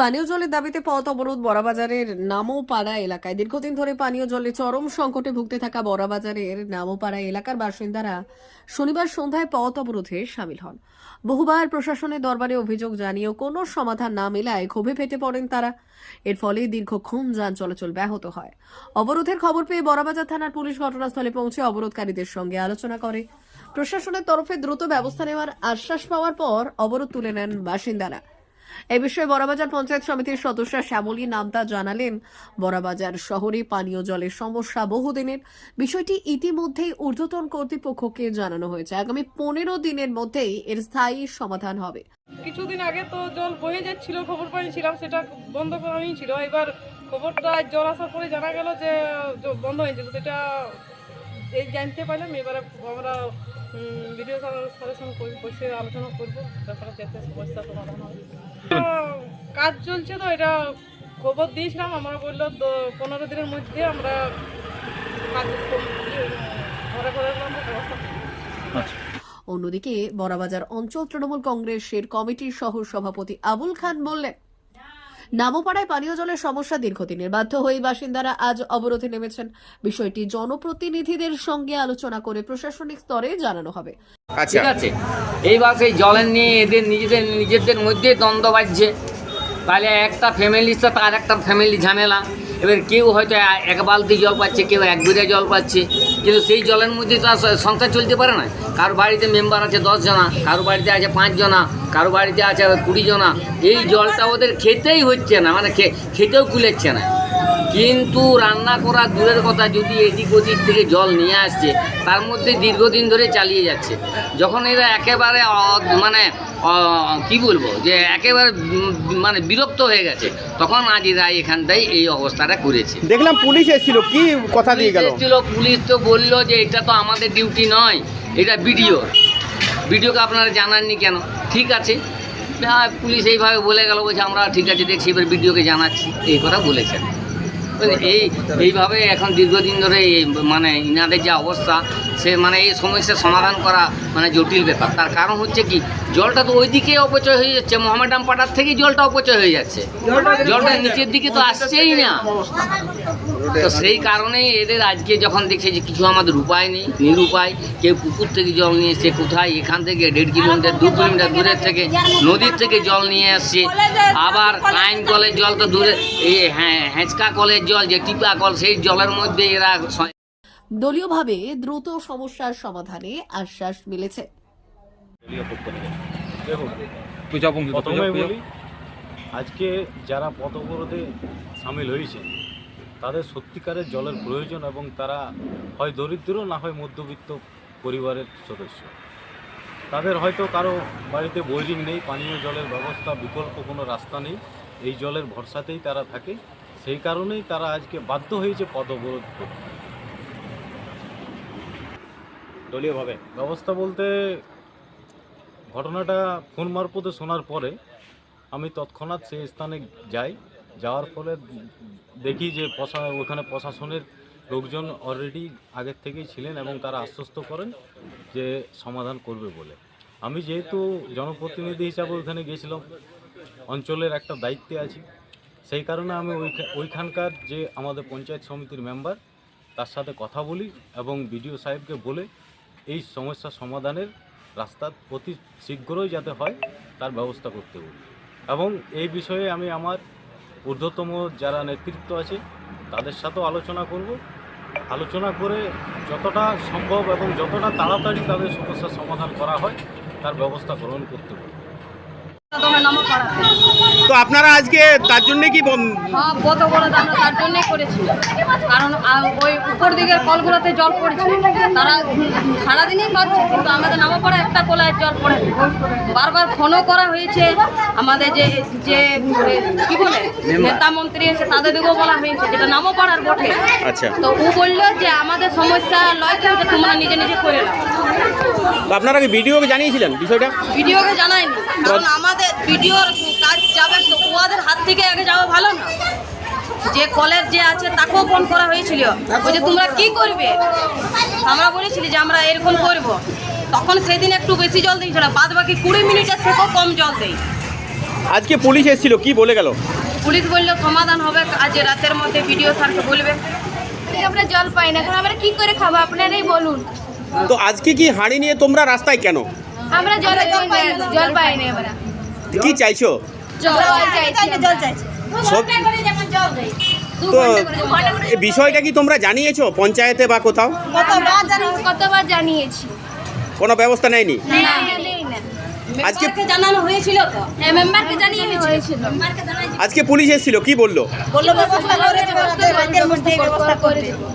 পানীয় জলের দাবিতে পথ অবরোধ বড়াবাজারের নামোপাড়া এলাকায়। দীর্ঘদিন ধরে পানীয় জলে চরম সংকটে ভুগতে থাকা বড়াবাজারের নামোপাড়া এলাকার বাসিন্দারা শনিবার সন্ধ্যায় পথ অবরোধে সামিল হন। বহুবার প্রশাসনের দরবারে অভিযোগ জানিয়েও কোনো সমাধান না মেলায় ক্ষোভে ফেটে পড়েন তারা। এর ফলে দীর্ঘক্ষণ যান চলাচল ব্যাহত হয়। অবরোধের খবর পেয়ে বড়াবাজার থানার পুলিশ ঘটনাস্থলে পৌঁছে অবরোধকারীদের সঙ্গে আলোচনা করে। প্রশাসনের তরফে দ্রুত ব্যবস্থা নেওয়ার আশ্বাস পাওয়ার পর অবরোধ তুলে নেন বাসিন্দারা। এ বিষয়ে বড়াবাজার পঞ্চায়েত সমিতির সদস্য শ্যামলী নামতা জানালেন, বড়াবাজার শহরে পানীয় জলের সমস্যা বহুদিনের। বিষয়টি ইতিমধ্যেই ঊর্ধ্বতন কর্তৃপক্ষকে জানানো হয়েছে। আগামী পনেরো দিনের মধ্যেই এর স্থায়ী সমাধান হবে। কিছুদিন আগে তো জল বয়ে যাচ্ছিল, খবর পাইছিলাম সেটা বন্ধ করা হয়েছিল এবার খবরটা জল আসার পরে জানা গেল যে বন্ধ হয়েছে। তো সেটা এই জানতে পারলাম এবারে আমরা ভিডিও সাথে সঙ্গে বসে আলোচনা করব তারপরে যাতে সমস্যা সমাধান হবে আহ, কাজ চলছে তো এটা খবর দিয়েছিলাম আমরা বলল পনেরো দিনের মধ্যে আমরা কাজ ঘরে ঘরে ব্যবস্থা করব। অন্যদিকে বড়াবাজার অঞ্চল তৃণমূল কংগ্রেসের কমিটির সহ সভাপতি আবুল খান বললেন নামোপাড়ায় পানীয় জলের সমস্যা দীর্ঘদিনের। বাধ্য হয়ে বাসিন্দারা আজ অবরোধে নেমেছেন। বিষয়টি জনপ্রতিনিধিদের সঙ্গে আলোচনা করে প্রশাসনিক স্তরে জানানো হবে। আচ্ছা। ঠিক আছে। এইবার সেই জলের নিয়ে এদের নিজেদের নিজেদের মধ্যে দ্বন্দ্ব বাজছে। তাহলে একটা ফ্যামিলি সাথে আর একটা ফ্যামিলি ঝামেলা। এবার কেউ হয়তো এক বালতি জল পাচ্ছে, কেউ এক বিঘা জল পাচ্ছে, কিন্তু সেই জলের মধ্যে তো আর সংসার চলতে পারে না। কারও বাড়িতে মেম্বার আছে দশ জনা, কারও বাড়িতে আছে পাঁচ জনা, কারও বাড়িতে আছে কুড়ি জনা, এই জলটা ওদের খেতেই হচ্ছে না মানে খেতেও কুলেচ্ছে না। কিন্তু রান্না করা দূরের কথা যদি এদিক ওদিক থেকে জল নিয়ে আসছে তার মধ্যে দীর্ঘদিন ধরে চালিয়ে যাচ্ছে। যখন এরা একেবারে মানে কি বলব যে একেবারে মানে বিরক্ত হয়ে গেছে তখন আজ এরা এখানটাই এই অবস্থাটা করেছে। দেখলাম পুলিশ এসেছিল কি কথা দিয়ে গেল? পুলিশ এসেছিল, পুলিশ তো বলল যে এটা তো আমাদের ডিউটি নয় এটা বিডিও বিডিওকে আপনারা জানাননি কেন? ঠিক আছে হ্যাঁ, পুলিশ এইভাবে বলে গেল বলছে আমরা ঠিক আছে দেখছি এবার বিডিওকে জানাচ্ছি। এই কথা বলেছেন এই এইভাবে এখন দীর্ঘদিন ধরে এই মানে ইনাদের যে অবস্থা সে মানে এই সমস্যার সমাধান করা মানে জটিল ব্যাপার। তার কারণ হচ্ছে কি জলটা তো ওইদিকে অপচয় হয়ে যাচ্ছে মোহামেডান পাড়ার থেকেই জলটা অপচয় হয়ে যাচ্ছে। জলটা নিচের দিকে তো আসছেই না। তো সেই কারণেই এদের আজকে যখন দেখছে যে কিছু আমাদের উপায় নেই নিরুপায় কেউ পুকুর থেকে জল নিয়ে এসছে কোথায় এখান থেকে দেড় কিলোমিটার দু কিলোমিটার দূরের থেকে নদীর থেকে জল নিয়ে আসছে আবার লাইন কলের জল তো দূরে এই হ্যাঁ হেঁচকা কলের জল যে টিপা কল সেই জলের মধ্যে এরা দলীয়ভাবে দ্রুত সমস্যার সমাধানে আশ্বাস মিলেছে। দেখুন প্রথমে বলি আজকে যারা পথ অবরোধে সামিল হয়েছে তাদের সত্যিকারের জলের প্রয়োজন এবং তারা হয় দরিদ্র না হয় মধ্যবিত্ত পরিবারের সদস্য। তাদের হয়তো কারও বাড়িতে বোরিং নেই পানীয় জলের ব্যবস্থা বিকল্প কোনো রাস্তা নেই এই জলের ভরসাতেই তারা থাকে। সেই কারণেই তারা আজকে বাধ্য হয়েছে পথ অবরোধ করতে। দলীয়ভাবে ব্যবস্থা বলতে ঘটনাটা ফোন মারফতে শোনার পরে আমি তৎক্ষণাৎ সেই স্থানে যাই। যাওয়ার ফলে দেখি যে প্রশা ওখানে প্রশাসনের লোকজন অলরেডি আগের থেকেই ছিলেন এবং তারা আশ্বস্ত করেন যে সমাধান করবে বলে। আমি যেহেতু জনপ্রতিনিধি হিসাবে ওইখানে গিয়েছিলাম অঞ্চলের একটা দায়িত্বে আছি। সেই কারণে আমি ওইখা- ওইখানকার যে আমাদের পঞ্চায়েত সমিতির মেম্বার তার সাথে কথা বলি এবং বিডিও সাহেবকে বলে এই সমস্যা সমাধানের রাস্তা অতি শীঘ্রই যাতে হয়, তার ব্যবস্থা করতে বলি। এবং এই বিষয়ে আমি আমার ঊর্ধ্বতম যারা নেতৃত্ব আছে, তাদের সাথেও আলোচনা করব। আলোচনা করে যতটা সম্ভব এবং যতটা তাড়াতাড়ি তাদের সমস্যার সমাধান করা হয়, তার ব্যবস্থা গ্রহণ করতে পড়াতে তো আপনারা আজকে তার জন্য কি হ্যাঁ কত বড় আমরা তার জন্যই করেছি কারণ ওই উপর দিকের কলগুলোতে জল পড়ছে। তারা সারাদিনই পাচ্ছে কিন্তু আমাদের নামা পড়া একটা কলায় জল পড়ে বারবার ফোনও করা হয়েছে। আমাদের যে যে কি বলে নেতা মন্ত্রী এসে তাদের দিকেও বলা হয়েছে যেটা নামও পড়ার বটে। আচ্ছা। তো ও বলল যে আমাদের সমস্যা লয় যে তোমরা নিজে নিজে করে নাও। তো আপনারা কি ভিডিওকে জানিয়েছিলেন বিষয়টা? ভিডিওকে জানাইনি। কারণ আমাদের ভিডিওর কাজ যাবে তো ওদের হাত থেকে আগে যাওয়া ভালো না? যে কলের যে আছে তাকেও ফোন করা হয়েছিল। যে তোমরা কি করবে? আমরা বলেছিলি যে আমরা এরকম করব। তখন সেদিন একটু বেশি জল দিয়েছিল বাদ বাকি কুড়ি মিনিটের থেকেও কম জল দেয় আজকে পুলিশ এসেছিল কি বলে গেল? পুলিশ বলল সমাধান হবে আজ রাতের মধ্যে ভিডিও স্যারকে বলবে। আমরা জল পাই না এখন আমরা কি করে খাব? আপনারাই বলুন। তো আজকে কি হাঁড়ি নিয়ে তোমরা রাস্তায় কেন? আমরা জল পাই না জল পাই না আমরা। কি চাইছো? তো এই বিষয়টা কি তোমরা জানিয়েছো পঞ্চায়েতে বা কোথাও? কতবার জানিয়েছি। কোনো ব্যবস্থা নেয়নি? না নেই না আজকে জানানো হয়েছিল তো? হ্যাঁ মেম্বারকে জানিয়ে হয়েছিল। আজকে পুলিশ এসেছিল কি বলল? বলল ব্যবস্থা করে দেবো ব্যবস্থা করে দেবো।